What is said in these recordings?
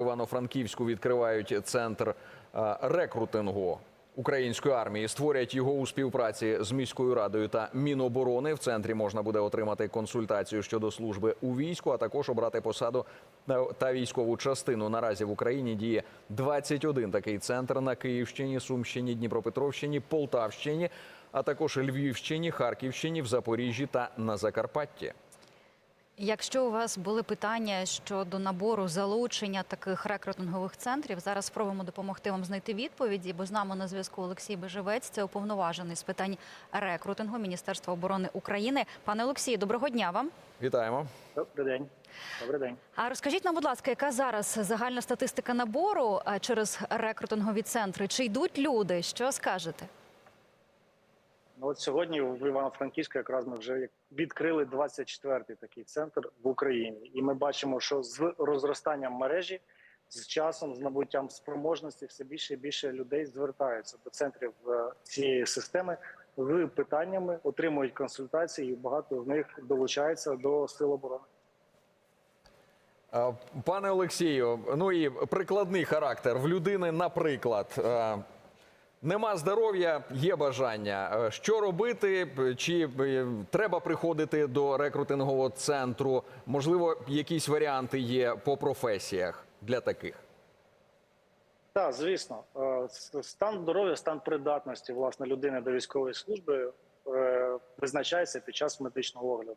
Івано-Франківську відкривають центр е, рекрутингу української армії. Створять його у співпраці з міською радою та Міноборони. В центрі можна буде отримати консультацію щодо служби у війську, а також обрати посаду та- та військову частину. Наразі в Україні діє 21 такий центр на Київщині, Сумщині, Дніпропетровщині, Полтавщині, а також Львівщині, Харківщині, в Запоріжжі та на Закарпатті. Якщо у вас були питання щодо набору залучення таких рекрутингових центрів, зараз спробуємо допомогти вам знайти відповіді, бо з нами на зв'язку Олексій Бежевець, це уповноважений з питань рекрутингу Міністерства оборони України. Пане Олексію, доброго дня вам. Вітаємо. Добрий день. Добрий день. А розкажіть нам, будь ласка, яка зараз загальна статистика набору через рекрутингові центри? Чи йдуть люди? Що скажете? Ну от сьогодні в Івано-Франківську якраз ми вже відкрили 24-й такий центр в Україні, і ми бачимо, що з розростанням мережі, з часом, з набуттям спроможності, все більше і більше людей звертаються до центрів е, цієї системи з питаннями, отримують консультації, і багато з них долучаються до сил оборони. Е, Пане Олексію, ну і прикладний характер в людини, наприклад, е, нема здоров'я, є бажання. Е, Що робити? Чи е, треба приходити до рекрутингового центру? Можливо, якісь варіанти є по професіях для таких? Так, звісно, Е, стан здоров'я, стан придатності власне людини до військової служби визначається під час медичного огляду.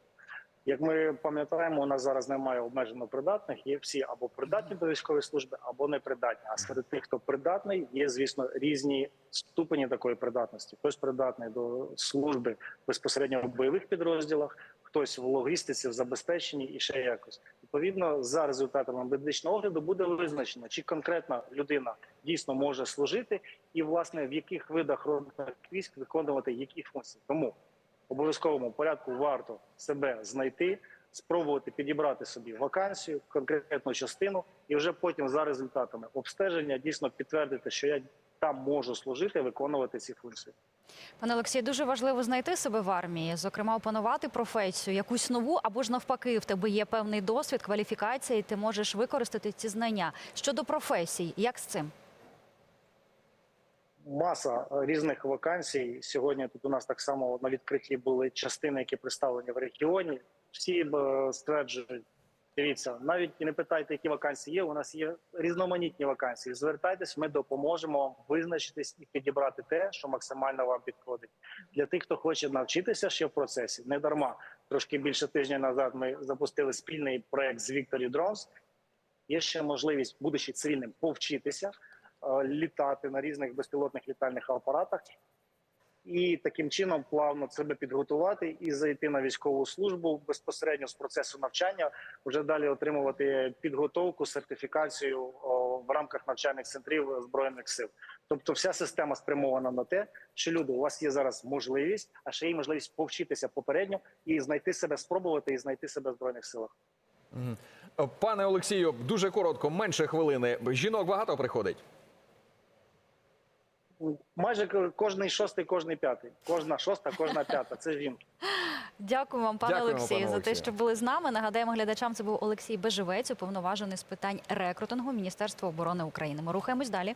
Як ми пам'ятаємо, у нас зараз немає обмежено придатних. Є всі або придатні до військової служби, або непридатні. А серед тих, хто придатний, є звісно різні ступені такої придатності. Хтось придатний до служби безпосередньо в бойових підрозділах, хтось в логістиці, в забезпеченні і ще якось. Відповідно, за результатами медичного огляду буде визначено, чи конкретна людина дійсно може служити, і власне в яких видах родних військ виконувати які функції. Тому обов'язковому порядку варто себе знайти, спробувати підібрати собі вакансію, конкретну частину, і вже потім за результатами обстеження дійсно підтвердити, що я там можу служити, виконувати ці функції. Пане Олексію, дуже важливо знайти себе в армії, зокрема, опанувати професію, якусь нову, або ж навпаки, в тебе є певний досвід, кваліфікація, і ти можеш використати ці знання. Щодо професій, як з цим? Маса е, різних вакансій. Сьогодні тут у нас так само на відкритті були частини, які представлені в регіоні. Всі е, стверджують, дивіться, навіть і не питайте, які вакансії є. У нас є різноманітні вакансії. Звертайтесь, ми допоможемо вам визначитись і підібрати те, що максимально вам підходить. Для тих, хто хоче навчитися ще в процесі, не дарма. Трошки більше тижня назад ми запустили спільний проект з Victory Drones. Є ще можливість, будучи цивільним, повчитися літати на різних безпілотних літальних апаратах і таким чином плавно себе підготувати і зайти на військову службу безпосередньо з процесу навчання, вже далі отримувати підготовку, сертифікацію в рамках навчальних центрів збройних сил. Тобто, вся система спрямована на те, що люди у вас є зараз можливість, а ще є можливість повчитися попередньо і знайти себе, спробувати і знайти себе в збройних силах. Е, Пане Олексію, дуже коротко, менше хвилини. Жінок багато приходить. Майже кожний шостий, кожний п'ятий, кожна шоста, кожна п'ята. Це жінки. Дякую вам, пане Дякуємо, Олексію, пане за те, що були з нами. Нагадаємо глядачам, це був Олексій Бежевець, уповноважений з питань рекрутингу Міністерства оборони України. Ми рухаємось далі.